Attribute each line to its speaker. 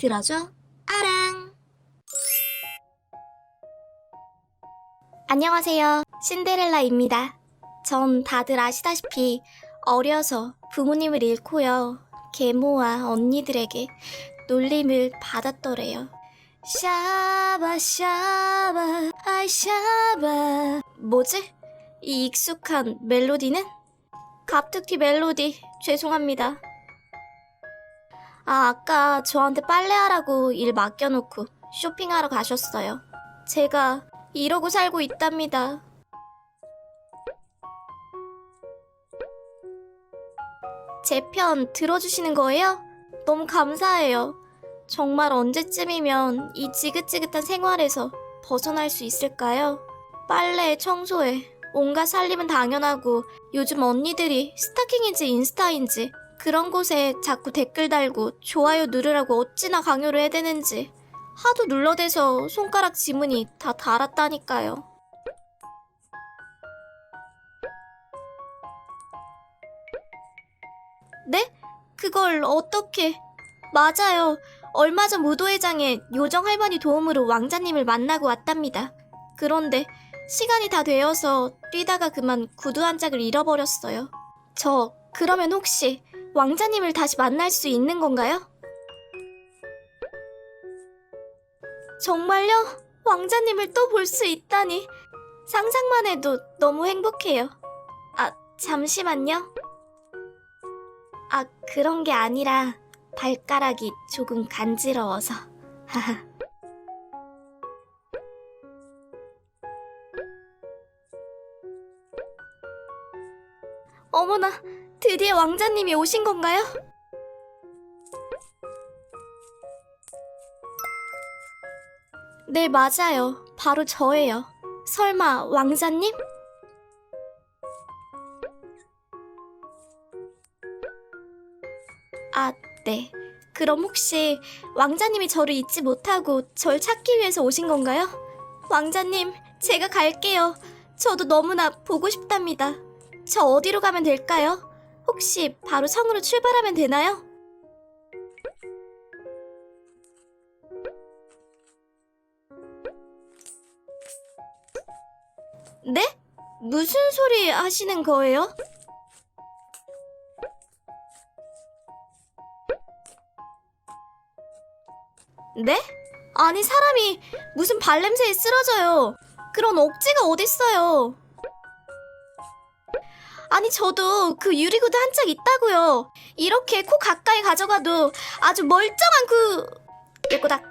Speaker 1: 들어줘. 아랑. 안녕하세요. 신데렐라입니다. 전 다들 아시다시피 어려서 부모님을 잃고요. 계모와 언니들에게 놀림을 받았더래요. 샤바 샤바 아이 샤바. 뭐지? 이 익숙한 멜로디는? 갑툭튀 멜로디. 죄송합니다 아, 아까 저한테 빨래하라고 일 맡겨놓고 쇼핑하러 가셨어요. 제가 이러고 살고 있답니다. 제 편 들어주시는 거예요? 너무 감사해요. 정말 언제쯤이면 이 지긋지긋한 생활에서 벗어날 수 있을까요? 빨래, 청소에 온갖 살림은 당연하고 요즘 언니들이 스타킹인지 인스타인지 그런 곳에 자꾸 댓글 달고 좋아요 누르라고 어찌나 강요를 해대는지 하도 눌러대서 손가락 지문이 다 닳았다니까요. 네? 그걸 어떻게... 맞아요. 얼마 전 무도회장에 요정 할머니 도움으로 왕자님을 만나고 왔답니다. 그런데 시간이 다 되어서 뛰다가 그만 구두 한 짝을 잃어버렸어요. 저 그러면 혹시 왕자님을 다시 만날 수 있는 건가요? 정말요? 왕자님을 또 볼 수 있다니 상상만 해도 너무 행복해요. 아, 잠시만요. 아, 그런 게 아니라 발가락이 조금 간지러워서. 하하. 어머나, 드디어 왕자님이 오신 건가요? 네, 맞아요. 바로 저예요. 설마 왕자님? 아, 네. 그럼 혹시 왕자님이 저를 잊지 못하고 절 찾기 위해서 오신 건가요? 왕자님, 제가 갈게요. 저도 너무나 보고 싶답니다. 저 어디로 가면 될까요? 혹시 바로 성으로 출발하면 되나요? 네? 무슨 소리 하시는 거예요? 네? 아니 사람이 무슨 발냄새에 쓰러져요. 그런 억지가 어딨어요. 아니 저도 그 유리구두 한 짝 있다고요. 이렇게 코 가까이 가져가도 아주 멀쩡한 그 예꼬닥